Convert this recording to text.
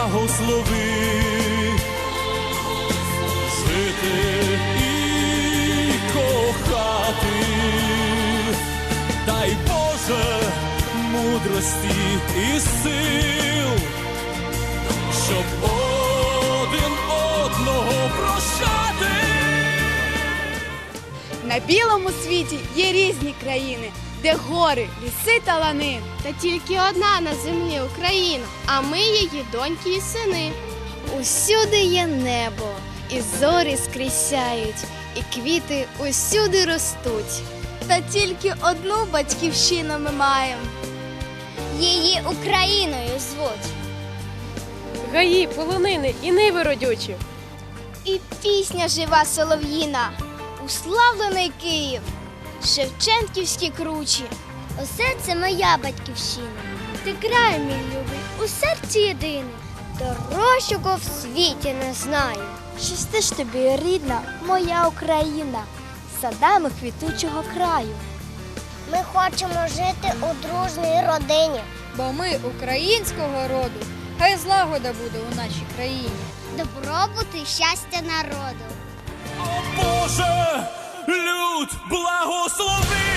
благослови жити і кохати, дай Боже мудрості і сил, щоб один одного прощати. На білому світі є різні країни, де гори, ліси та лани. Та тільки одна на землі Україна, а ми її доньки і сини. Усюди є небо, і зорі скрізь сяють, і квіти усюди ростуть. Та тільки одну батьківщину ми маємо. Її Україною звуть. Гаї, полонини і ниви родючі. І пісня жива солов'їна, уславлений Київ, Шевченківські кручі. Усе це моя батьківщина. Ти край, мій любий, у серці єдиний. Дорожчого в світі не знаю. Щасти ж тобі, рідна, моя Україна, садами квітучого краю. Ми хочемо жити у дружній родині. бо ми українського роду. Хай злагода буде у нашій країні. Добробут і щастя народу. О благослови!